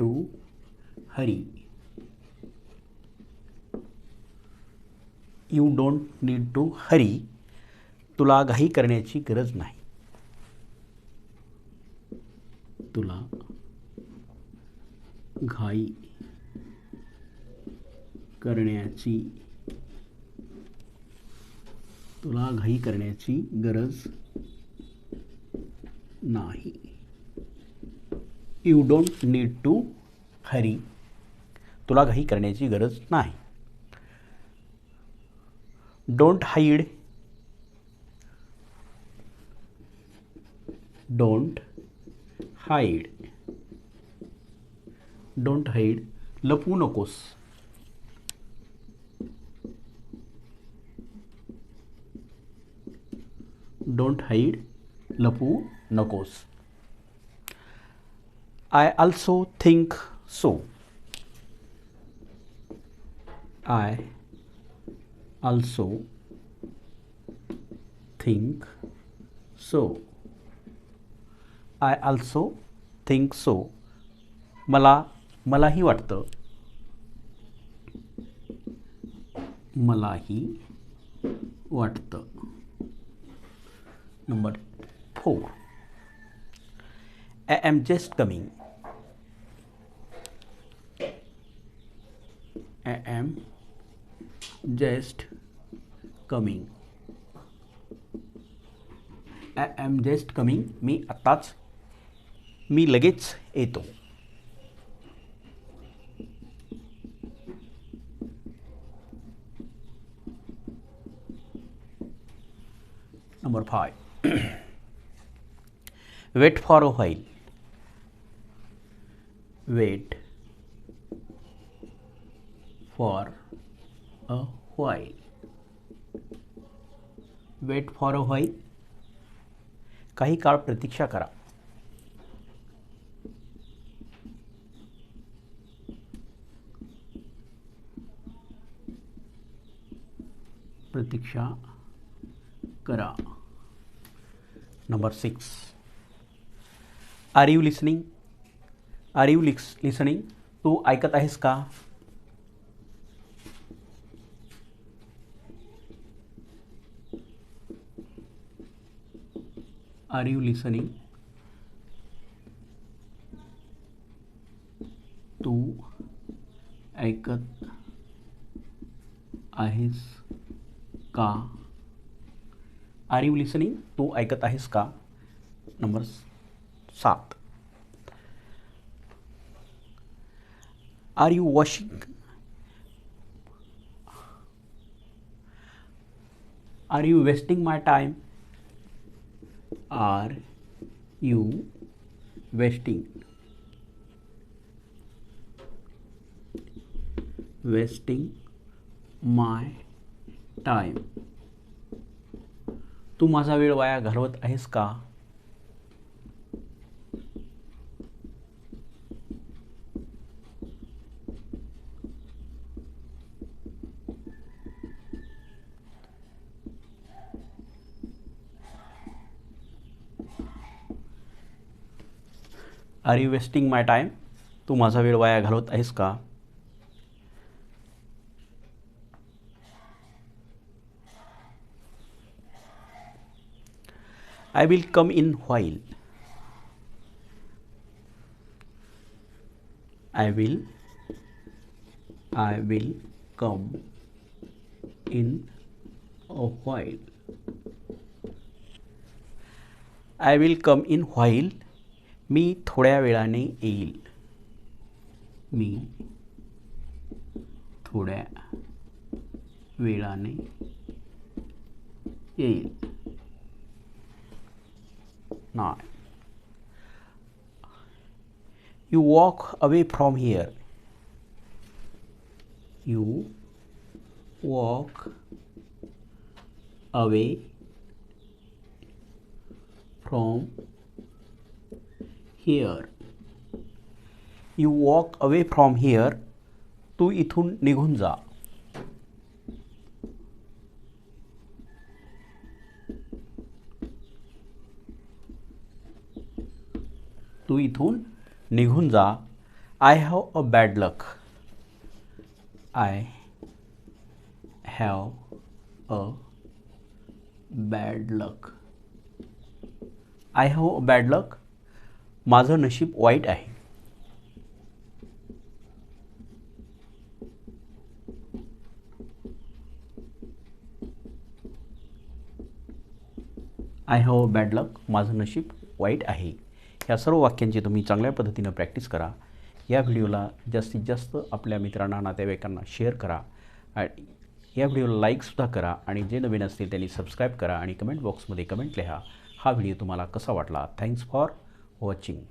to hurry you don't need to hurry तुला घाई करण्याची गरज नाही. तुला घाई करण्याची तुला घाई करण्याची गरज नाही. You don't need to hurry तुला घाई करण्याची गरज नाही. Don't hide don't hide don't hide लपवू नकोस. डोंट हाईड लपवू नकोस. I also think so I also think so I also think so मला मलाही वाटतं. मलाही वाटतं. Number four I am just coming. I am just coming. I am just coming मी आत्ताच मी लगेच येतो number five wait for a while wait for a while wait for a while काही काळ प्रतीक्षा करा। प्रतीक्षा करा। Number six are you listening are you licks listening तू ऐकत आहेस का? आर यू लिसनिंग तू ऐकत आहेस का? आर यू लिसनिंग तू ऐकत आहेस का? नंबर सात. Are you washing are you wasting my time are you wasting wasting my time तू माझा वेळ वाया घालवत आहेस का? Are you wasting my time तू माझा वेळ वाया घालवत आहेस का? I will come in while I will I will come in a while I will come in while मी थोड्या वेळाने येईल. मी थोड्या वेळाने येईल. नाही. You walk away from here you walk away from here you walk away from here तू इथून निघून जा. तू इथून निघून जा. I have a bad luck I have a bad luck I have a bad luck माझं नशीब वाईट आहे. I have a bad luck माझं नशीब वाईट आहे. ह्या सर्व वाक्यांची तुम्ही चांगल्या पद्धतीनं प्रॅक्टिस करा. या व्हिडिओला जास्तीत जास्त आपल्या मित्रांना नातेवाईकांना शेअर करा. आणि या व्हिडिओला लाईकसुद्धा करा आणि जे नवीन असतील त्यांनी सबस्क्राईब करा आणि कमेंट बॉक्समध्ये कमेंट लिहा. हा व्हिडिओ तुम्हाला कसा वाटला? Thanks for watching.